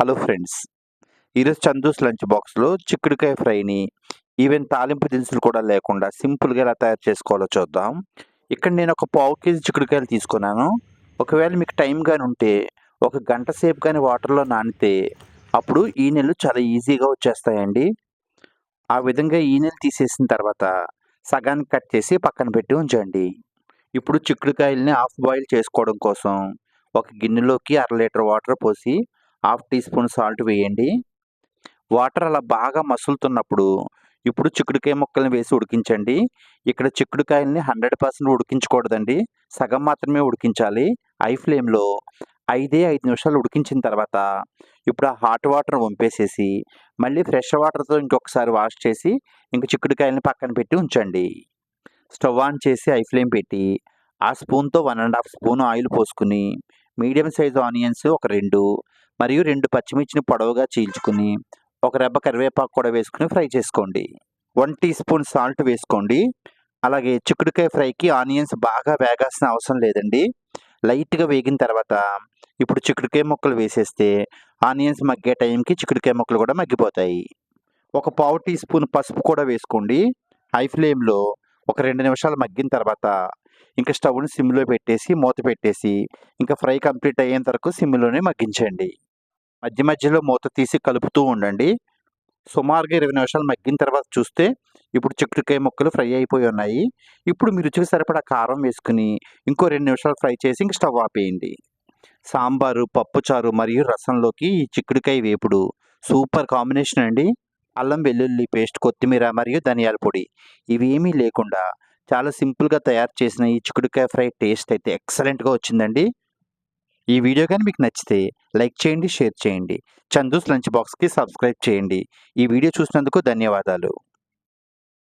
Hello friends ఈరోజు Chandu's lunch బాక్స్లో చిక్కుడుకాయ ఫ్రైని ఈవెన్ తాలింపు దినుసులు కూడా లేకుండా సింపుల్గా ఎలా తయారు చేసుకోవాలో చూద్దాం. ఇక్కడ నేను ఒక పావు కేజీ చిక్కుడుకాయలు తీసుకున్నాను. ఒకవేళ మీకు టైం కానీ ఉంటే ఒక గంట సేపు కానీ వాటర్లో నానితే అప్పుడు ఈనెలు చాలా ఈజీగా వచ్చేస్తాయండి. ఆ విధంగా ఈనెలు తీసేసిన తర్వాత సగానికి కట్ చేసి పక్కన పెట్టి ఉంచండి. ఇప్పుడు చిక్కుడుకాయల్ని హాఫ్ బాయిల్ చేసుకోవడం కోసం ఒక గిన్నెలోకి అర లీటర్ వాటర్ పోసి హాఫ్ టీ స్పూన్ సాల్ట్ వేయండి. వాటర్ అలా బాగా మసులుతున్నప్పుడు ఇప్పుడు చిక్కుడుకాయ ముక్కల్ని వేసి ఉడికించండి. ఇక్కడ చిక్కుడుకాయల్ని హండ్రెడ్ పర్సెంట్ ఉడికించకూడదండి. సగం మాత్రమే ఉడికించాలి. ఐ ఫ్లేమ్లో ఐదే ఐదు నిమిషాలు ఉడికించిన తర్వాత ఇప్పుడు ఆ హాట్ వాటర్ వంపేసేసి మళ్ళీ ఫ్రెష్ వాటర్తో ఇంకొకసారి వాష్ చేసి ఇంక చిక్కుడుకాయలని పక్కన పెట్టి ఉంచండి. స్టవ్ ఆన్ చేసి ఐ ఫ్లేమ్ పెట్టి ఆ స్పూన్తో one and half spoon oil పోసుకుని మీడియం సైజు ఆనియన్స్ ఒక రెండు మరియు రెండు పచ్చిమిర్చిని పొడవుగా చీల్చుకుని ఒక రెబ్బ కరివేపాకు కూడా వేసుకుని ఫ్రై చేసుకోండి. వన్ టీ స్పూన్ సాల్ట్ వేసుకోండి. అలాగే చిక్కుడుకాయ ఫ్రైకి ఆనియన్స్ బాగా వేగాల్సిన అవసరం లేదండి. లైట్గా వేగిన తర్వాత ఇప్పుడు చిక్కుడుకాయ ముక్కలు వేసేస్తే ఆనియన్స్ మగ్గే టైంకి చిక్కుడుకాయ ముక్కలు కూడా మగ్గిపోతాయి. ఒక పావు టీ స్పూన్ పసుపు కూడా వేసుకోండి. హై ఫ్లేమ్లో ఒక రెండు నిమిషాలు మగ్గిన తర్వాత ఇంకా స్టవ్ని సిమ్లో పెట్టేసి మూత పెట్టేసి ఇంకా ఫ్రై కంప్లీట్ అయ్యేంత వరకు సిమ్లోనే మగ్గించండి మధ్య మధ్యలో మూత తీసి కలుపుతూ ఉండండి. సుమారుగా ఇరవై నిమిషాలు మగ్గిన తర్వాత చూస్తే ఇప్పుడు చిక్కుడుకాయ ముక్కలు ఫ్రై అయిపోయి ఉన్నాయి. ఇప్పుడు మీ రుచికి సరిపడా కారం వేసుకుని ఇంకో రెండు నిమిషాలు ఫ్రై చేసి ఇంక స్టవ్ ఆపేయండి. సాంబారు పప్పుచారు మరియు రసంలోకి ఈ చిక్కుడుకాయ వేపుడు సూపర్ కాంబినేషన్ అండి. అల్లం వెల్లుల్లి పేస్ట్ కొత్తిమీర మరియు ధనియాల పొడి. ఇవేమీ లేకుండా చాలా సింపుల్గా తయారు చేసిన ఈ చిక్కుడుకాయ ఫ్రై టేస్ట్ అయితే ఎక్సలెంట్గా వచ్చిందండి. ఈ వీడియో కానీ మీకు నచ్చితే లైక్ చేయండి షేర్ చేయండి. చందూస్ లంచ్ బాక్స్కి సబ్స్క్రైబ్ చేయండి. ఈ వీడియో చూసినందుకు ధన్యవాదాలు.